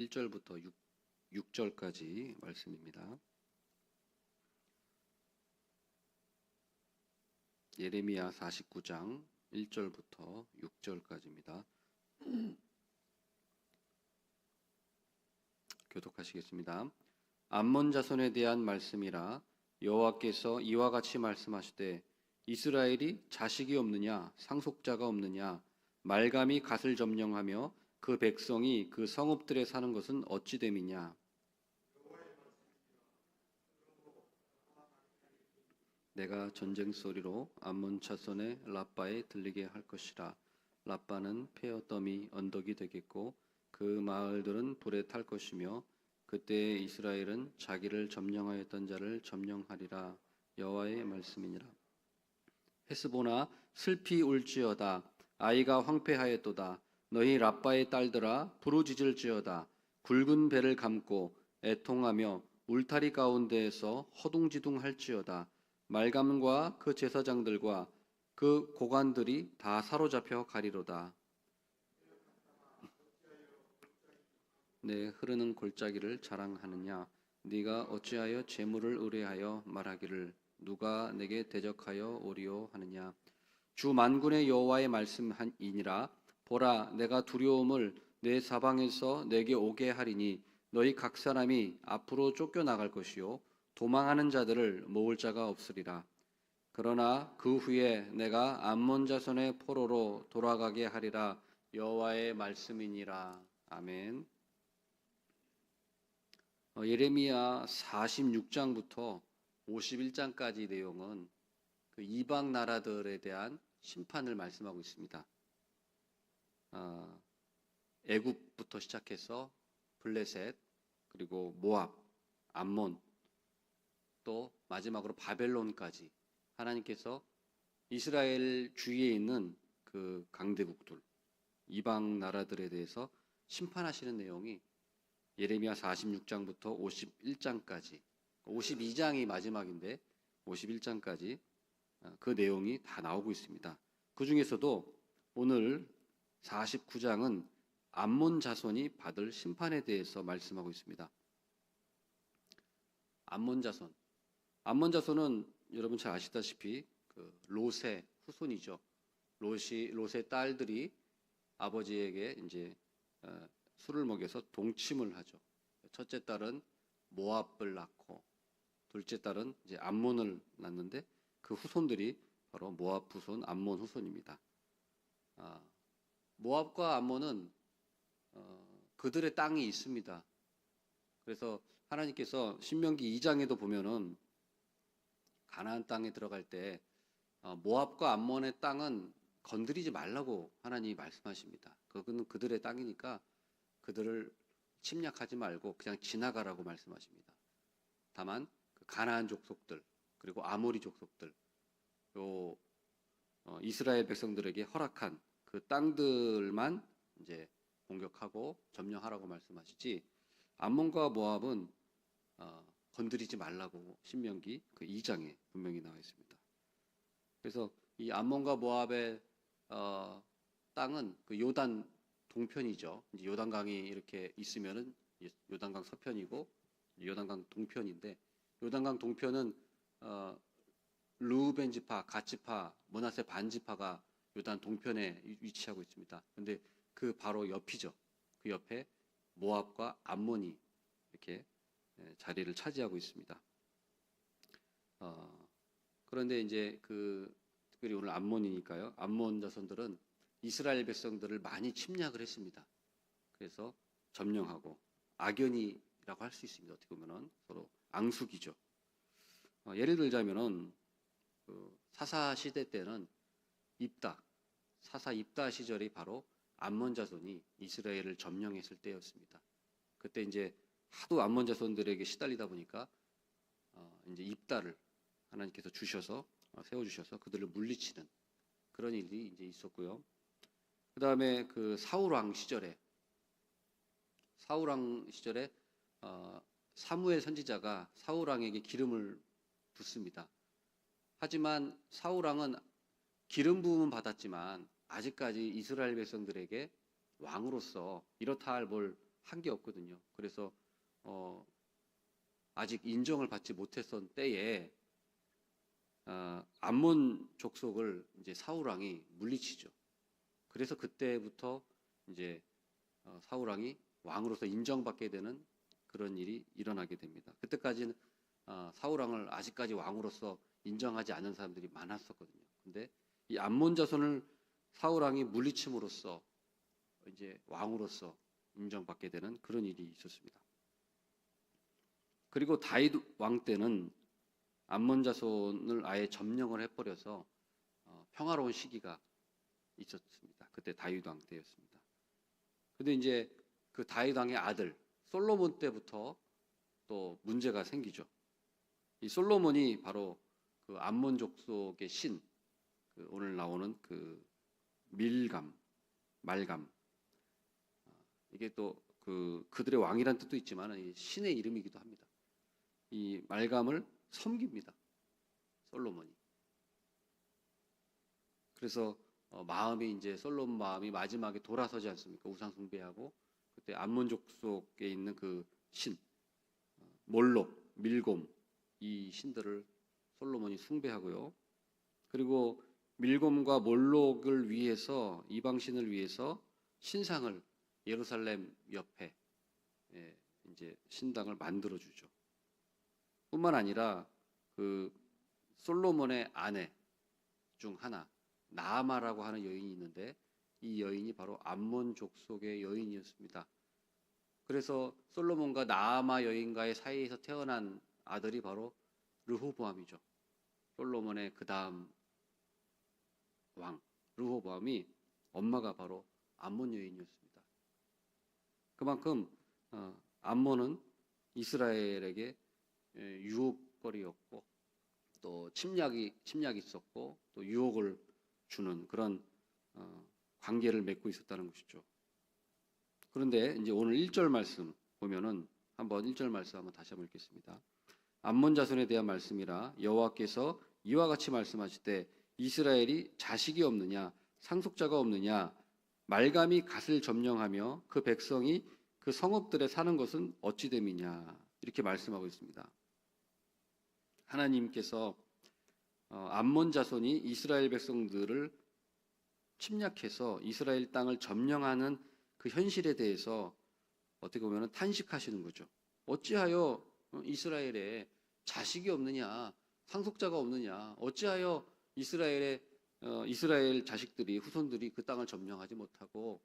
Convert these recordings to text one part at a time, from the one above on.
1절부터 6, 6절까지 말씀입니다. 예레미야 49장 1절부터 6절까지입니다. 교독하시겠습니다. 암몬 자손에 대한 말씀이라 여호와께서 이와 같이 말씀하시되 이스라엘이 자식이 없느냐 상속자가 없느냐 말감이 갓을 점령하며 그 백성이 그 성읍들에 사는 것은 어찌 됨이냐? 내가 전쟁 소리로 암몬 자손의 라빠에 들리게 할 것이라. 라빠는 폐어더미 언덕이 되겠고 그 마을들은 불에 탈 것이며 그때 이스라엘은 자기를 점령하였던 자를 점령하리라. 여호와의 말씀이니라. 헤스보나 슬피 울지어다. 아이가 황폐하였도다 너희 라빠의 딸들아 부르짖을지어다. 굵은 배를 감고 애통하며 울타리 가운데에서 허둥지둥할지어다. 말감과 그 제사장들과 그 고관들이 다 사로잡혀 가리로다. 내 흐르는 골짜기를 자랑하느냐? 네가 어찌하여 재물을 의뢰하여 말하기를 누가 내게 대적하여 오리오 하느냐? 주 만군의 여호와의 말씀이니라 보라 내가 두려움을 내 사방에서 내게 오게 하리니 너희 각 사람이 앞으로 쫓겨나갈 것이요 도망하는 자들을 모을 자가 없으리라 그러나 그 후에 내가 암몬 자손의 포로로 돌아가게 하리라 여호와의 말씀이니라 아멘. 어, 예레미야 46장부터 51장까지 내용은 그 이방 나라들에 대한 심판을 말씀하고 있습니다. 어, 애굽부터 시작해서 블레셋 그리고 모압, 암몬 또 마지막으로 바벨론까지 하나님께서 이스라엘 주위에 있는 그 강대국들 이방 나라들에 대해서 심판하시는 내용이 예레미야 46장부터 51장까지 52장이 마지막인데 51장까지 그 내용이 다 나오고 있습니다. 그 중에서도 오늘 49장은 암몬 자손이 받을 심판에 대해서 말씀하고 있습니다. 암몬 자손. 암몬 자손은 여러분 잘 아시다시피 그 롯의 후손이죠. 롯이 롯의 딸들이 아버지에게 이제 어, 술을 먹여서 동침을 하죠. 첫째 딸은 모압을 낳고 둘째 딸은 이제 암몬을 낳는데 그 후손들이 바로 모압 후손, 암몬 후손입니다. 아, 모압과 암몬은 어, 그들의 땅이 있습니다. 그래서 하나님께서 신명기 2장에도 보면은 가나안 땅에 들어갈 때 어, 모압과 암몬의 땅은 건드리지 말라고 하나님이 말씀하십니다. 그거는 그들의 땅이니까 그들을 침략하지 말고 그냥 지나가라고 말씀하십니다. 다만 그 가나안 족속들 그리고 아모리 족속들 요 어, 이스라엘 백성들에게 허락한 그 땅들만 이제 공격하고 점령하라고 말씀하시지 암몬과 모압은 어, 건드리지 말라고 신명기 그 2장에 분명히 나와 있습니다. 그래서 이 암몬과 모압의 어, 땅은 그 요단 동편이죠. 이제 요단강이 이렇게 있으면은 요단강 서편이고 요단강 동편인데 요단강 동편은 어, 루벤 지파, 가지파, 모나세 반지파가 요단 동편에 위치하고 있습니다. 근데 그 바로 옆이죠. 그 옆에 모압과 암몬이 이렇게 예, 자리를 차지하고 있습니다. 어, 그런데 이제 그 특별히 오늘 암몬이니까요. 암몬 자손들은 이스라엘 백성들을 많이 침략을 했습니다. 그래서 점령하고 악연이라고 할 수 있습니다. 어떻게 보면은 서로 앙숙이죠. 어, 예를 들자면은 그 사사 시대 때는 입다 사사 입다 시절이 바로 암몬 자손이 이스라엘을 점령했을 때였습니다. 그때 이제 하도 암몬 자손들에게 시달리다 보니까 어, 이제 입다를 하나님께서 주셔서 어, 세워 주셔서 그들을 물리치는 그런 일이 이제 있었고요. 그 다음에 그 사울 왕 시절에 사울 왕 시절에 어, 사무엘 선지자가 사울 왕에게 기름을 붓습니다. 하지만 사울 왕은 기름 부음은 받았지만 아직까지 이스라엘 백성들에게 왕으로서 이렇다 할 뭘 한 게 없거든요. 그래서 어, 아직 인정을 받지 못했던 때에 아, 암몬 족속을 이제 사울 왕이 물리치죠. 그래서 그때부터 이제 어, 사울 왕이 왕으로서 인정받게 되는 그런 일이 일어나게 됩니다. 그때까지는 아, 사울 왕을 아직까지 왕으로서 인정하지 않는 사람들이 많았었거든요. 근데 이 암몬 자손을 사울 왕이 물리침으로써 이제 왕으로서 인정받게 되는 그런 일이 있었습니다. 그리고 다윗 왕 때는 암몬 자손을 아예 점령을 해버려서 어, 평화로운 시기가 있었습니다. 그때 다윗 왕 때였습니다. 근데 이제 그 다윗 왕의 아들 솔로몬 때부터 또 문제가 생기죠. 이 솔로몬이 바로 그 암몬 족속의 신, 그 오늘 나오는 그 밀감, 말감. 아, 이게 또 그 그들의 왕이란 뜻도 있지만 이 신의 이름이기도 합니다. 이 말감을 섬깁니다. 솔로몬이. 그래서 어, 마음이 이제 솔로몬 마음이 마지막에 돌아서지 않습니까? 우상 숭배하고 그때 암몬 족 속에 있는 그 신, 어, 몰록, 밀곰 이 신들을 솔로몬이 숭배하고요. 그리고 밀곰과 몰록을 위해서 이방 신을 위해서 신상을 예루살렘 옆에 예, 이제 신당을 만들어 주죠. 뿐만 아니라 그 솔로몬의 아내 중 하나 나아마라고 하는 여인이 있는데 이 여인이 바로 암몬 족속의 여인이었습니다. 그래서 솔로몬과 나아마 여인과의 사이에서 태어난 아들이 바로 르호보암이죠. 솔로몬의 그 다음 왕 르호보암이 엄마가 바로 암몬 여인이었습니다. 그만큼 어, 암몬은 이스라엘에게 예, 유혹거리였고 또 침략이 침략이 있었고 또 유혹을 주는 그런 어, 관계를 맺고 있었다는 것이죠. 그런데 이제 오늘 1절 말씀 보면은 한번 1절 말씀 한번 다시 한번 읽겠습니다. 암몬 자손에 대한 말씀이라 여호와께서 이와 같이 말씀하실 때 이스라엘이 자식이 없느냐 상속자가 없느냐 말감이 갓을 점령하며 그 백성이 그 성읍들에 사는 것은 어찌 됨이냐 이렇게 말씀하고 있습니다. 하나님께서 어, 암몬 자손이 이스라엘 백성들을 침략해서 이스라엘 땅을 점령하는 그 현실에 대해서 어떻게 보면 탄식하시는 거죠. 어찌하여 어, 이스라엘에 자식이 없느냐, 상속자가 없느냐, 어찌하여 이스라엘의 어, 이스라엘 자식들이 후손들이 그 땅을 점령하지 못하고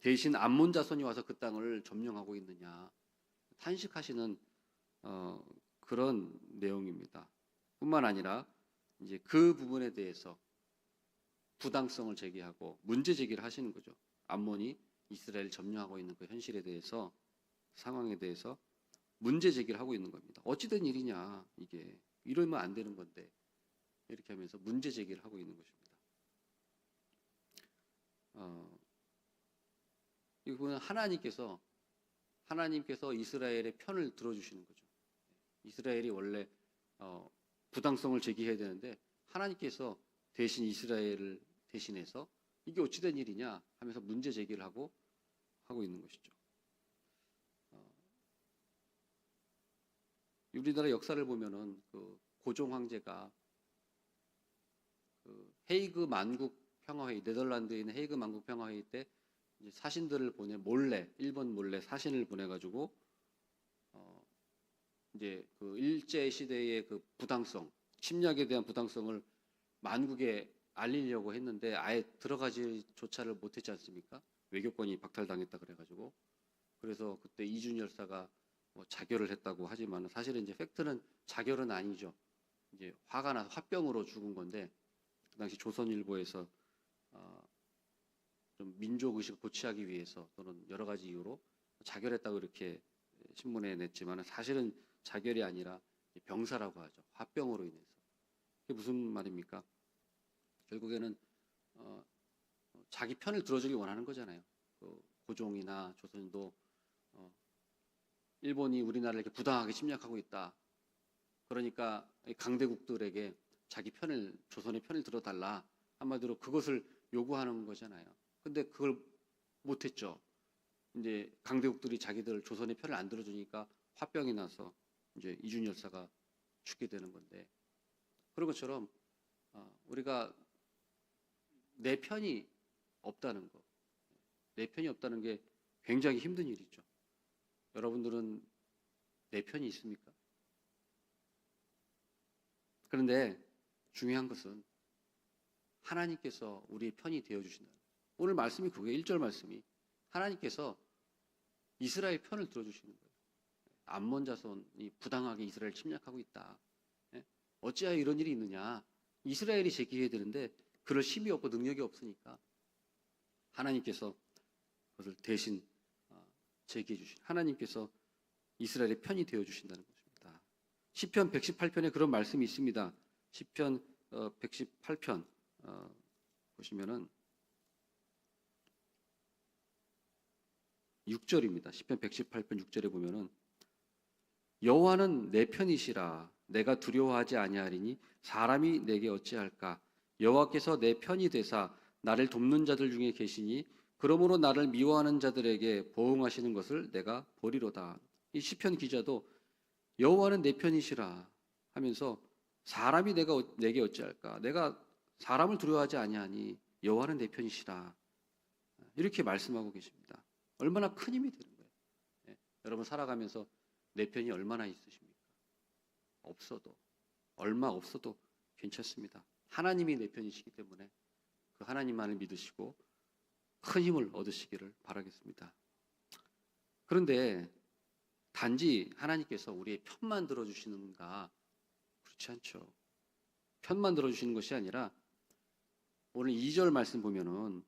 대신 암몬 자손이 와서 그 땅을 점령하고 있느냐 탄식하시는 어, 그런 내용입니다. 뿐만 아니라 이제 그 부분에 대해서 부당성을 제기하고 문제 제기를 하시는 거죠. 암몬이 이스라엘 점령하고 있는 그 현실에 대해서 상황에 대해서 문제 제기를 하고 있는 겁니다. 어찌된 일이냐 이게 이러면 안 되는 건데 이렇게 하면서 문제 제기를 하고 있는 것입니다. 어, 이거는 하나님께서 하나님께서 이스라엘의 편을 들어주시는 거죠. 이스라엘이 원래 어, 부당성을 제기해야 되는데 하나님께서 대신 이스라엘을 대신해서 이게 어찌된 일이냐 하면서 문제 제기를 하고 하고 있는 것이죠. 어, 우리나라 역사를 보면은 그 고종 황제가 그 헤이그 만국 평화회의 네덜란드에 있는 헤이그 만국 평화회의 때 사신들을 보내 몰래 일본 몰래 사신을 보내가지고 어 이제 그 일제 시대의 그 부당성 침략에 대한 부당성을 만국에 알리려고 했는데 아예 들어가지 조차를 못했지 않습니까? 외교권이 박탈당했다 그래가지고 그래서 그때 이준 열사가 뭐 자결을 했다고 하지만 사실은 이제 팩트는 자결은 아니죠. 이제 화가 나서 화병으로 죽은 건데 그 당시 조선일보에서 어, 좀 민족 의식을 고취하기 위해서 또는 여러 가지 이유로 자결했다고 이렇게 신문에 냈지만 사실은 자결이 아니라 병사라고 하죠. 화병으로 인해서. 그게 무슨 말입니까? 결국에는 어, 자기 편을 들어주길 원하는 거잖아요. 그 고종이나 조선도 어, 일본이 우리나라를 이렇게 부당하게 침략하고 있다. 그러니까 강대국들에게 자기 편을 조선의 편을 들어달라 한마디로 그것을 요구하는 거잖아요. 근데 그걸 못했죠. 이제 강대국들이 자기들 조선의 편을 안 들어주니까 화병이 나서 이제 이준 열사가 죽게 되는 건데 그런 것처럼 어, 우리가 내 편이 없다는 거, 내 편이 없다는 게 굉장히 힘든 일이죠. 여러분들은 내 편이 있습니까? 그런데 중요한 것은 하나님께서 우리의 편이 되어 주신다. 오늘 말씀이 그게 1절 말씀이 하나님께서 이스라엘 편을 들어 주시는 거예요. 암몬 자손이 부당하게 이스라엘 침략하고 있다. 예? 어찌하여 이런 일이 있느냐? 이스라엘이 제기해야 되는데 그럴 힘이 없고 능력이 없으니까 하나님께서 그것을 대신 어, 제기해 주신 하나님께서 이스라엘의 편이 되어 주신다는 것입니다. 시편 118편에 그런 말씀이 있습니다. 시편 118편 어, 보시면은 6절입니다. 시편 118편 6절에 보면은 여호와는 내 편이시라 내가 두려워하지 아니하리니 사람이 내게 어찌할까 여호와께서 내 편이 되사 나를 돕는 자들 중에 계시니 그러므로 나를 미워하는 자들에게 보응하시는 것을 내가 보리로다. 이 시편 기자도 여호와는 내 편이시라 하면서 사람이 내가 어- 내게 어찌할까 내가 사람을 두려워하지 아니하니 여호와는 내 편이시라 이렇게 말씀하고 계십니다. 얼마나 큰 힘이 되는 거예요. 예, 여러분 살아가면서 내 편이 얼마나 있으십니까? 없어도 얼마 없어도 괜찮습니다. 하나님이 내 편이시기 때문에 그 하나님만을 믿으시고 큰 힘을 얻으시기를 바라겠습니다. 그런데 단지 하나님께서 우리의 편만 들어주시는가 그렇지 않죠. 편만 들어주시는 것이 아니라 오늘 2절 말씀 보면은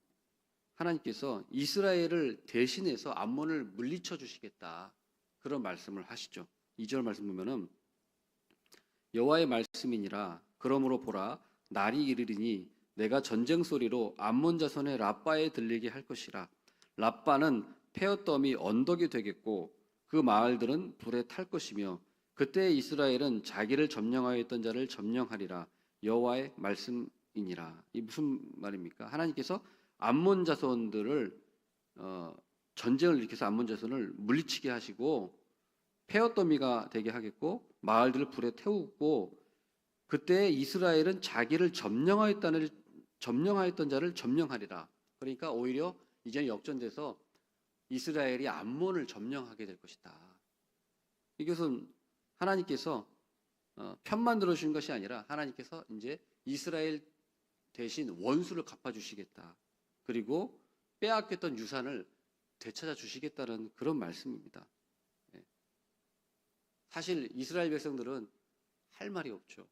하나님께서 이스라엘을 대신해서 암몬을 물리쳐 주시겠다. 그런 말씀을 하시죠. 2절 말씀 보면은 여호와의 말씀이니라 그러므로 보라 날이 이르리니 내가 전쟁 소리로 암몬 자손의 라빠에 들리게 할 것이라 라빠는 페어덤이 언덕이 되겠고 그 마을들은 불에 탈 것이며 그때 이스라엘은 자기를 점령하였던 자를 점령하리라 여호와의 말씀이니라 이 무슨 말입니까? 하나님께서 암몬 자손들을 어, 전쟁을 일으켜서 암몬 자손을 물리치게 하시고 페어더미가 되게 하겠고 마을들을 불에 태우고 그때 이스라엘은 자기를 점령하였다는 점령하였던 자를 점령하리라. 그러니까 오히려 이제 역전돼서 이스라엘이 암몬을 점령하게 될 것이다. 이것은 하나님께서 어, 편만 들어주신 것이 아니라 하나님께서 이제 이스라엘 대신 원수를 갚아주시겠다. 그리고 빼앗겼던 유산을 되찾아 주시겠다는 그런 말씀입니다. 예. 사실 이스라엘 백성들은 할 말이 없죠.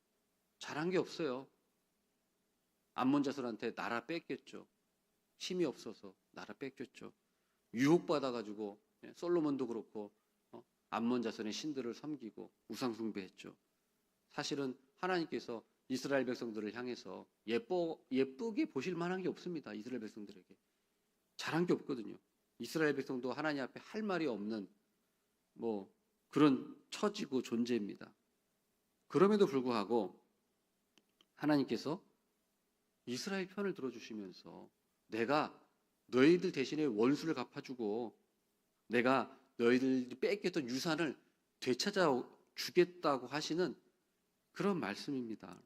잘한 게 없어요. 암몬 자손한테 나라 뺏겼죠. 힘이 없어서 나라 뺏겼죠. 유혹받아 가지고 예, 솔로몬도 그렇고 어, 암몬 자손의 신들을 섬기고 우상 숭배했죠. 사실은 하나님께서 이스라엘 백성들을 향해서 예뻐 예쁘게 보실 만한 게 없습니다. 이스라엘 백성들에게 잘한 게 없거든요. 이스라엘 백성도 하나님 앞에 할 말이 없는 뭐 그런 처지고 존재입니다. 그럼에도 불구하고 하나님께서 이스라엘 편을 들어주시면서 내가 너희들 대신에 원수를 갚아주고 내가 너희들이 뺏겼던 유산을 되찾아 주겠다고 하시는 그런 말씀입니다.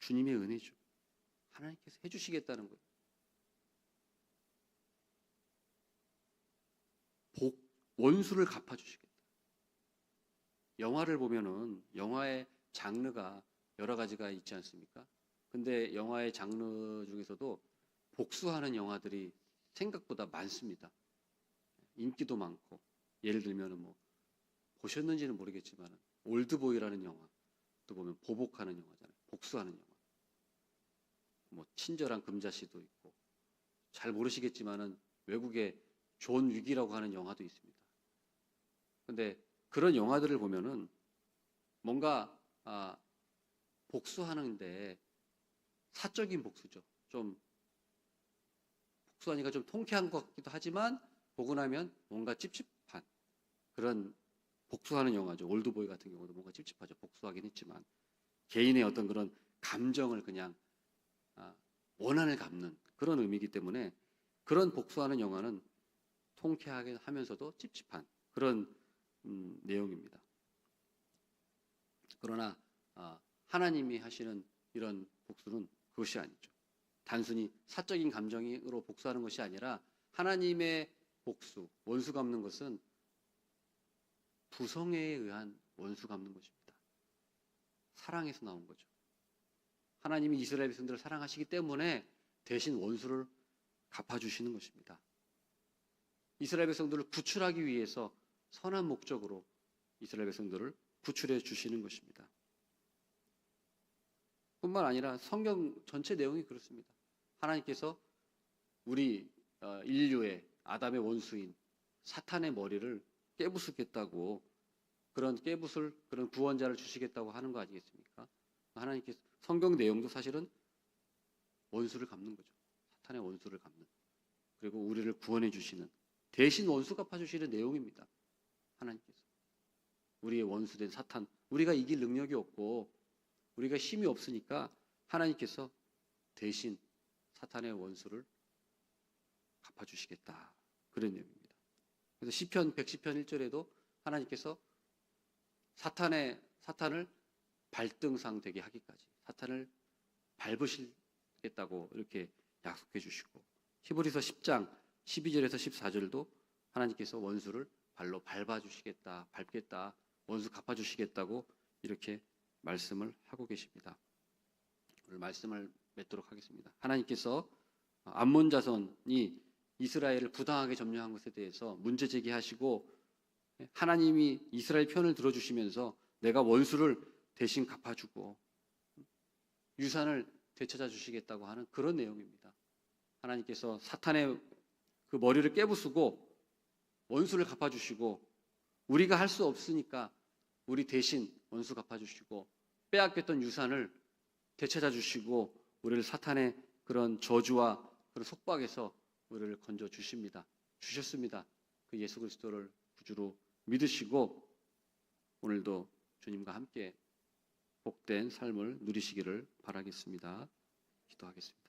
주님의 은혜죠. 하나님께서 해주시겠다는 거예요. 복, 원수를 갚아주시겠다. 영화를 보면은 영화의 장르가 여러 가지가 있지 않습니까? 근데 영화의 장르 중에서도 복수하는 영화들이 생각보다 많습니다. 인기도 많고 예를 들면은 뭐 보셨는지는 모르겠지만 올드보이라는 영화 또 보면 보복하는 영화잖아요. 복수하는 영화. 뭐 친절한 금자씨도 있고 잘 모르시겠지만은 외국에 존 위기라고 하는 영화도 있습니다. 근데 그런 영화들을 보면은 뭔가 아, 복수하는데 사적인 복수죠. 좀 복수하니까 좀 통쾌한 것 같기도 하지만 보고 나면 뭔가 찝찝한 그런 복수하는 영화죠. 올드보이 같은 경우도 뭔가 찝찝하죠. 복수하긴 했지만 개인의 어떤 그런 감정을 그냥 아, 원한을 갚는 그런 의미이기 때문에 그런 복수하는 영화는 통쾌하게 하면서도 찝찝한 그런 음, 내용입니다. 그러나 아, 하나님이 하시는 이런 복수는 그것이 아니죠. 단순히 사적인 감정으로 복수하는 것이 아니라 하나님의 복수, 원수 갚는 것은 부성에 의한 원수 갚는 것입니다. 사랑에서 나온 거죠. 하나님이 이스라엘 백성들을 사랑하시기 때문에 대신 원수를 갚아주시는 것입니다. 이스라엘 백성들을 구출하기 위해서 선한 목적으로 이스라엘 백성들을 구출해 주시는 것입니다. 뿐만 아니라 성경 전체 내용이 그렇습니다. 하나님께서 우리 어, 인류의 아담의 원수인 사탄의 머리를 깨부수겠다고 그런 깨부술 그런 구원자를 주시겠다고 하는 거 아니겠습니까? 하나님께서 성경 내용도 사실은 원수를 갚는 거죠. 사탄의 원수를 갚는. 그리고 우리를 구원해 주시는 대신 원수 갚아 주시는 내용입니다. 하나님께서 우리의 원수된 사탄 우리가 이길 능력이 없고 우리가 힘이 없으니까 하나님께서 대신 사탄의 원수를 갚아 주시겠다. 그런 내용입니다. 그래서 시편 110편 1절에도 하나님께서 사탄의 사탄을 발등상 되게 하기까지 사탄을 밟으시겠다고 이렇게 약속해 주시고 히브리서 10장 12절에서 14절도 하나님께서 원수를 발로 밟아 주시겠다. 밟겠다. 원수 갚아 주시겠다고 이렇게 말씀을 하고 계십니다. 오늘 말씀을 맺도록 하겠습니다. 하나님께서 암몬 자손이 이스라엘을 부당하게 점령한 것에 대해서 문제 제기하시고 하나님이 이스라엘 편을 들어주시면서 내가 원수를 대신 갚아주고 유산을 되찾아 주시겠다고 하는 그런 내용입니다. 하나님께서 사탄의 그 머리를 깨부수고 원수를 갚아주시고 우리가 할 수 없으니까 우리 대신 원수 갚아주시고 빼앗겼던 유산을 되찾아 주시고 우리를 사탄의 그런 저주와 그런 속박에서 우리를 건져 주십니다. 주셨습니다. 그 예수 그리스도를 구주로 믿으시고 오늘도 주님과 함께 복된 삶을 누리시기를 바라겠습니다. 기도하겠습니다.